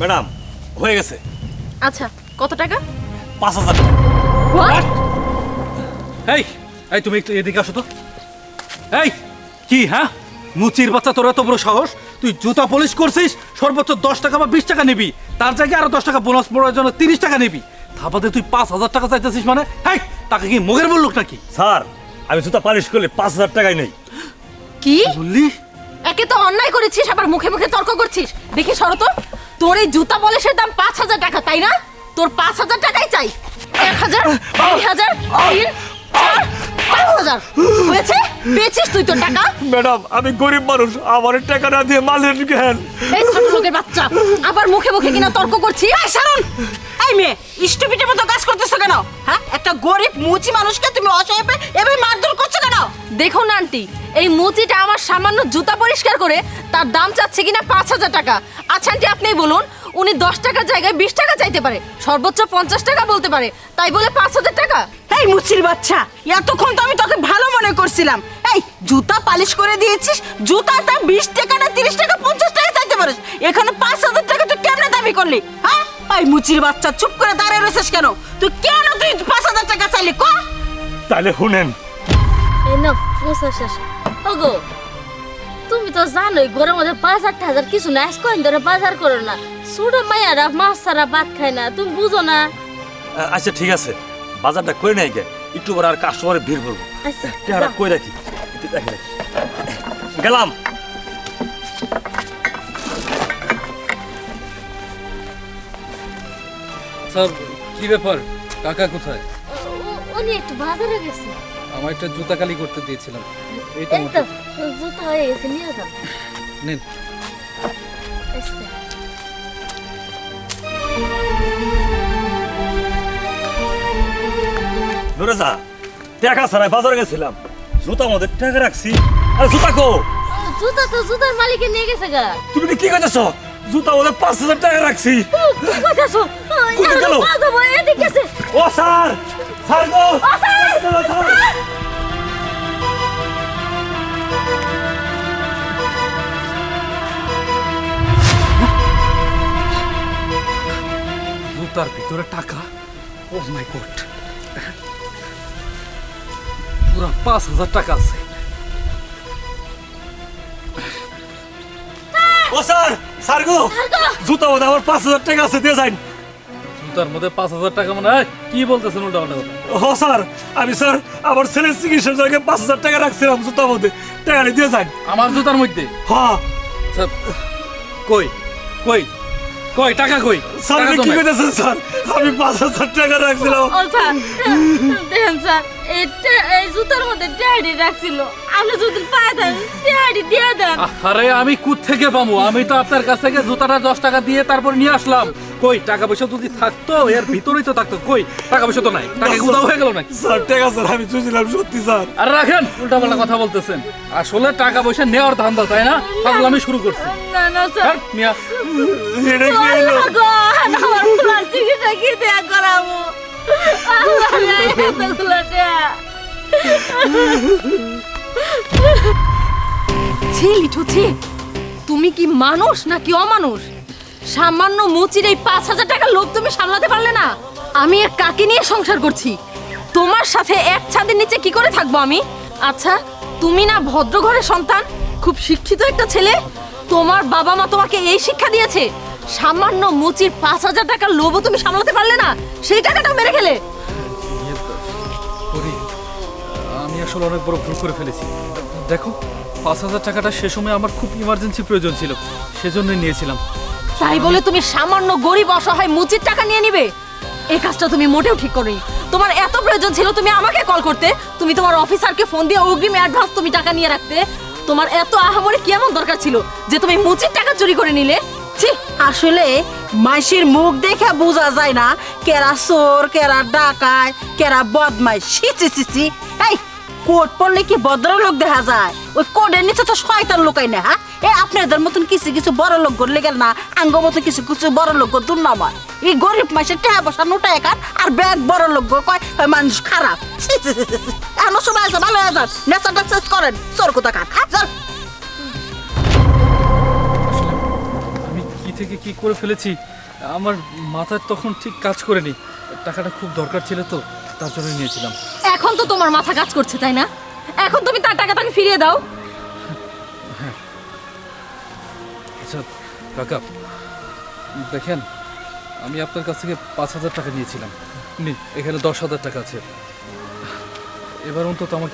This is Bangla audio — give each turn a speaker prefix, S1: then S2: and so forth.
S1: ম্যাডাম হয়ে গেছে।
S2: আচ্ছা কত টাকা?
S1: পাঁচ হাজার
S3: এই এই তুমি একটু এদিকে আসো তো। এই কি হ্যাঁ? মুচির বাচ্চা তোর এত বড় সাহস? তুই জুতা পলিশ করছিস সর্বোচ্চ দশ টাকা বা বিশ টাকা নিবি। তার জায়গায় আরও দশ টাকা বোনাস পড়ার জন্য তিরিশ টাকা নিবি। তা বাদে তুই পাঁচ হাজার টাকা চাইতেছিস মানে? হ্যাঁ তাকে কি মুখের বললুক নাকি?
S1: স্যার আমি জুতা পালিশ করলে পাঁচ হাজার টাকাই নেই।
S2: কি
S3: বললি?
S2: একে তো অন্যায় করেছিস আবার মুখে মুখে তর্ক করছিস। দেখি সরো তো। তোর এই জুতা পলিশের দাম পাঁচ হাজার টাকা তাই না? তোর পাঁচ হাজার টাকাই চাই। এক হাজার দুই হাজার তিন চার পাঁচ হাজার। হয়েছে? পেয়েছিস তুই তোর টাকা?
S1: ম্যাডাম আমি গরিব মানুষ আমার টাকা না দিয়ে মালের জ্ঞান।
S2: এই ছোট লোকের বাচ্চা আবার মুখে মুখে কিনা তর্ক
S4: এই এই মেয়ে স্টুপিটের মতো কাজ করতেছো কেন? হ্যাঁ? একটা গরিব মুচি মানুষকে তুমি অসহায় পেয়ে এভাবে মারধর করছ
S2: দেখুন আন্টি এই মুচিটা আমার সামান্য জুতা পরিষ্কার করে তার দাম চাচ্ছে কিনা পাঁচ হাজার টাকা। আচ্ছা আন্টি আপনিই বলুন উনি দশ টাকার জায়গায় বিশ টাকা চাইতে পারে সর্বোচ্চ পঞ্চাশ টাকা বলতে পারে তাই বলে পাঁচ হাজার টাকা?
S4: এই মুচির বাচ্চা এতক্ষণ তো আমি তোকে ভালো মনে করছিলাম। এই জুতা পালিশ করে দিয়েছিস জুতা দাম বিশ টাকা না তিরিশ টাকা পঞ্চাশ টাকা চাইতে পারিস এখানে পাঁচ হাজার টাকা তুই কেমনে দাবি করলি হ্যাঁ? এই মুচির বাচ্চা চুপ করে দাঁড়িয়ে রয়েছিস কেন? তুই কেন তুই পাঁচ হাজার টাকা চাইলি ক?
S1: তাহলে শুনেন
S5: এই নাও মুসা শেষ। ওগো তুমি তো জানোই ঘরের মধ্যে পাঁচ বাজার টাজার কিছু না আজ কয়েন ধরে বাজার করো না। ছোট মাইয়ারা মাছ ছাড়া ভাত খায় না তুমি বুঝো না।
S1: আচ্ছা ঠিক আছে। বাজারটা করে নেই গে। একটু পরে আর কাস্টমারের ভিড় করব।
S5: আচ্ছা
S1: কই রাখি। গেলাম।
S3: স্যার কি ব্যাপার? কাকা কোথায়?
S5: উনি একটু বাজারে গেছে।
S3: আমার একটা জুতা কালি করতে দিয়েছিলাম। এই
S5: তো জুতা। হয়ে গেছে নিয়ে যাও।
S3: নেন।
S1: যা টাকা ছাড়াই বাজারে গেছিলাম। জুতা মধ্যে টাকা রাখছি। আর জুতা কো?
S5: জুতা তো জুতার মালিকে নিয়ে গেছে গা।
S1: তুমি কি কইতেছ? জুতা মধ্যে পাঁচ হাজার টাকা রাখছি।
S5: কি কইতাছো?
S1: কোথায় গেল?
S5: এদিকে গেছে।
S3: জুতার ভিতরে টাকা? ও মাই গড পুরা পাঁচ হাজার টাকা আছে।
S1: ও স্যার স্যার গো। জুতা মধ্যে আমার পাঁচ হাজার টাকা আছে দিয়ে যান।
S3: জুতার মধ্যে পাঁচ হাজার টাকা মানে কি বলতেছেন উল্টা পাল্টা কথা?
S1: ও স্যার আমি স্যার আমার ছেলের চিকিৎসার জায়গায় পাঁচ হাজার টাকা রাখছিলাম জুতার মধ্যে। টাকাটা দিয়ে যান।
S3: আমার জুতার মধ্যে?
S1: হ্যাঁ।
S3: স্যার কই? কই? কই? টাকা কই?
S1: স্যার আপনি কি
S3: নাই।
S1: কইতেছেন স্যার? আমি পাঁচ হাজার টাকা রাখছিলাম।
S5: ও স্যার দেখেন স্যার এটা এই জুতার মধ্যে ড্যাডি রাখছিল। আপনি যদি পায় দেন ড্যাডি দিয়ে দেন।
S3: আরে আমি কুত থেকে পাবো আমি তো আপনার কাছ থেকে জুতাটা দশ টাকা দিয়ে তারপর নিয়ে আসলাম। কই টাকা পয়সা যদি থাকতো এর ভিতরেই তো থাকতো। কই টাকা পয়সা তো নাই। টাকা কোথাও হয়ে গেল নাকি?
S1: স্যার টাকা স্যার আমি চুছিলাম সত্যি স্যার।
S3: আর রাখেন উল্টা পাল্টা কথা বলতেছেন। আসলে টাকা পয়সা নেওয়ার ধান্দা তাই না? তাহলে আমি শুরু করছি।
S5: না না স্যার।
S3: হ্যাঁ, মিয়া
S1: এটা কি হলো?
S2: ছি লিঠু ছি তুমি কি মানুষ নাকি অমানুষ? সামান্য মুচির এই পাঁচ হাজার টাকার লোভ তুমি সামলাতে পারলে না? আমি এক কাকে নিয়ে সংসার করছি। তোমার সাথে এক ছাদের নিচে কি করে থাকব আমি? আচ্ছা তুমি না ভদ্র ঘরের সন্তান, খুব শিক্ষিত একটা ছেলে, তোমার বাবা মা তোমাকে এই শিক্ষা দিয়েছে? সামান্য মুচির পাঁচ হাজার টাকার লোভও তুমি সামলাতে পারলে না? সেই টাকাটা মেরে খেলে
S3: আমি আসলে অনেক বড় ভুল করে ফেলেছি। দেখো পাঁচ হাজার টাকাটা সে সময় আমার খুব ইমার্জেন্সি প্রয়োজন ছিল সেজন্যই নিয়েছিলাম।
S2: তাই বলে তুমি সামান্য গরিব অসহায় মুচির টাকা নিয়ে নিবে? এই কাজটা তুমি মোটেও ঠিক করনি। তোমার এত প্রয়োজন ছিল তুমি আমাকে কল করতে। তুমি তোমার অফিসারকে ফোন দিয়ে অগ্রিম অ্যাডভান্স তুমি টাকা নিয়ে রাখতে। তোমার এত আহামরি কি এমন দরকার ছিল যে তুমি মুচির টাকা চুরি করে নিলে?
S4: আসলে মাইসির মুখ দেখে বোঝা যায় না। কেরা চোর, কেরা ডাকায়, কেরা বদমাই সিচি সিচি এই, কোট পরলে কি ভদ্রলোক দেখা যায়? ওই কোটের নিচে তো শয়তান লোকাই না হ্যাঁ? এ, আপনাদের মতন কিছু কিছু বড় লোক করলে গেল না, আঙ্গ মতো কিছু কিছু বড় লোক দুর্নামা এই গরিব মাসের টাকা পয়সা নোটা একার, আর ব্যাগ বড় লোক কয় মানুষ খারাপ। এমন সময় আছে, ভালো হয়ে যান। নেশাটা শেষ করেন, চোর কোথা খান
S3: থেকে কি করে ফেলেছি আমার মাথায় তখন ঠিক কাজ করেনি। টাকাটা খুব দরকার ছিল তো তার জন্য নিয়েছিলাম।
S2: এখন তো তোমার মাথা কাজ করছে তাই না? এখন তুমি তার টাকা তাকে ফিরিয়ে দাও।
S3: আচ্ছা কাকা দেখেন আমি আপনার কাছ থেকে পাঁচ হাজার টাকা নিয়েছিলাম। নিন এখানে দশ হাজার টাকা আছে। এবার অন্তত আমাকে